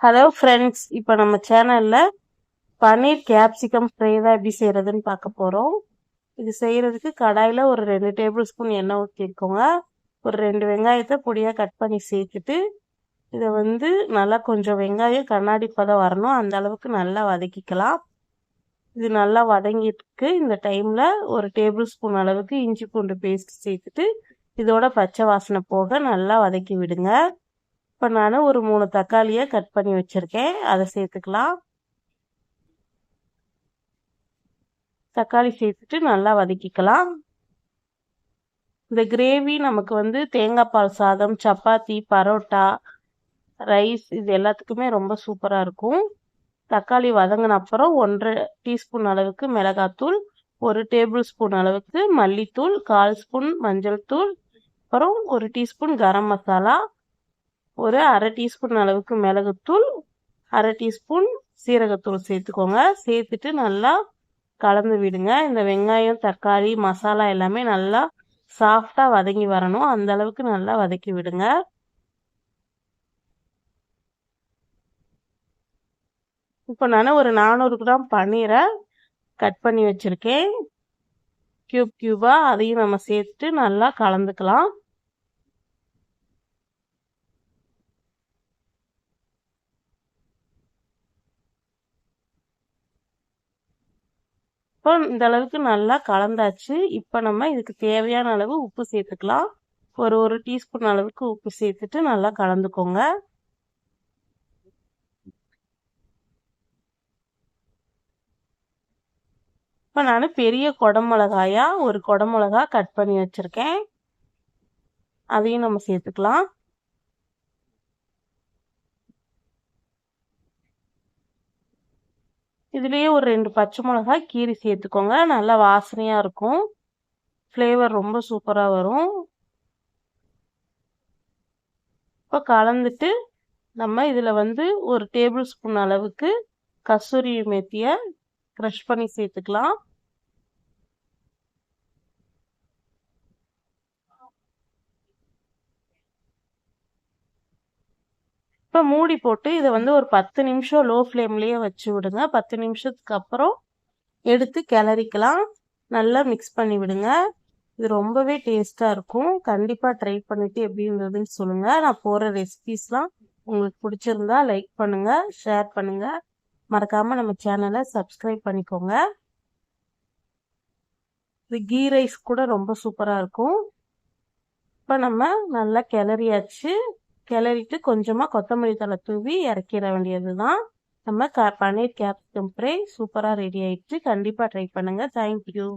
Hello friends இப்போ நம்ம சேனலில் பன்னீர் கேப்சிகம் ஃப்ரை தான் எப்படி செய்கிறதுன்னு பார்க்க போகிறோம் இது செய்கிறதுக்கு கடாயில் ஒரு ரெண்டு டேபிள் ஸ்பூன் எண்ணெய் ஊற்றிருக்கோங்க ஒரு ரெண்டு வெங்காயத்தை பொடியாக கட் பண்ணி சேர்த்துட்டு இதை வந்து நல்லா கொஞ்சம் வெங்காயம் கண்ணாடி பதம் வரணும். அந்த அளவுக்கு நல்லா வதக்கிக்கலாம். இது நல்லா வதங்கிட்டு இந்த டைமில் ஒரு டேபிள் ஸ்பூன் அளவுக்கு இஞ்சி பூண்டு பேஸ்ட் சேர்த்துட்டு இதோட பச்சை வாசனை போக நல்லா வதக்கி விடுங்க. இப்போ நான் ஒரு மூணு தக்காளியை கட் பண்ணி வச்சுருக்கேன். அதை சேர்த்துக்கலாம். தக்காளி சேர்த்துட்டு நல்லா வதக்கிக்கலாம். இந்த கிரேவி நமக்கு வந்து தேங்காய் பால் சாதம் சப்பாத்தி பரோட்டா ரைஸ் இது எல்லாத்துக்குமே ரொம்ப சூப்பராக இருக்கும். தக்காளி வதங்கின அப்புறம் ஒன்றரை டீஸ்பூன் அளவுக்கு மிளகாத்தூள் ஒரு டேபிள் ஸ்பூன் அளவுக்கு மல்லித்தூள் கால் ஸ்பூன் மஞ்சள் தூள் அப்புறம் ஒரு டீஸ்பூன் கரம் மசாலா ஒரு அரை டீஸ்பூன் அளவுக்கு மிளகுத்தூள் அரை டீஸ்பூன் சீரகத்தூள் சேர்த்துக்கோங்க. சேர்த்துட்டு நல்லா கலந்து விடுங்க. இந்த வெங்காயம் தக்காளி மசாலா எல்லாமே நல்லா சாஃப்டாக வதங்கி வரணும். அந்த அளவுக்கு நல்லா வதக்கி விடுங்க. இப்போ நான் ஒரு நானூறு கிராம் பன்னீரை கட் பண்ணி வச்சுருக்கேன். க்யூப் க்யூபாக அதையும் நம்ம சேர்த்துட்டு நல்லா கலந்துக்கலாம். இப்போ இந்த அளவுக்கு நல்லா கலந்தாச்சு. இப்போ நம்ம இதுக்கு தேவையான அளவு உப்பு சேர்த்துக்கலாம். ஒரு ஒரு டீஸ்பூன் அளவுக்கு உப்பு சேர்த்துட்டு நல்லா கலந்துக்கோங்க. இப்போ நான் பெரிய குடமிளகாயா ஒரு குடமிளகா கட் பண்ணி வச்சுருக்கேன். அதையும் நம்ம சேர்த்துக்கலாம். இதுலேயே ஒரு ரெண்டு பச்சை மிளகாய் கீரி சேர்த்துக்கோங்க. நல்லா வாசனையாக இருக்கும். ஃப்ளேவர் ரொம்ப சூப்பராக வரும். இப்போ கலந்துட்டு நம்ம இதில் வந்து ஒரு டேபிள் ஸ்பூன் அளவுக்கு கஸ்தூரி மெத்தியை க்ரஷ் பண்ணி சேர்த்துக்கலாம். இப்போ மூடி போட்டு இதை வந்து ஒரு பத்து நிமிஷம் லோ ஃப்ளேம்லேயே வச்சு விடுங்க. பத்து நிமிஷத்துக்கு அப்புறம் எடுத்து கிளறிக்கலாம். நல்லா மிக்ஸ் பண்ணி விடுங்க. இது ரொம்பவே டேஸ்ட்டாக இருக்கும். கண்டிப்பாக ட்ரை பண்ணிவிட்டு எப்படின்றதுன்னு சொல்லுங்கள் நான் போகிற ரெசிபீஸ்லாம் உங்களுக்கு பிடிச்சிருந்தா லைக் பண்ணுங்கள் ஷேர் பண்ணுங்கள் மறக்காமல் நம்ம சேனலை சப்ஸ்கிரைப் பண்ணிக்கோங்க. இது கீ ரைஸ் கூட ரொம்ப சூப்பராக இருக்கும். இப்போ நம்ம நல்லா கிளறியாச்சு. கிளறிட்டு கொஞ்சமாக கொத்தமல்லி தலை தூவி இறக்கிட வேண்டியது தான் நம்ம க பன்னீர் கேப்சிகம் ஃப்ரை சூப்பராக ரெடி ஆயிடுச்சு. கண்டிப்பாக ட்ரை பண்ணுங்கள் தேங்க்யூ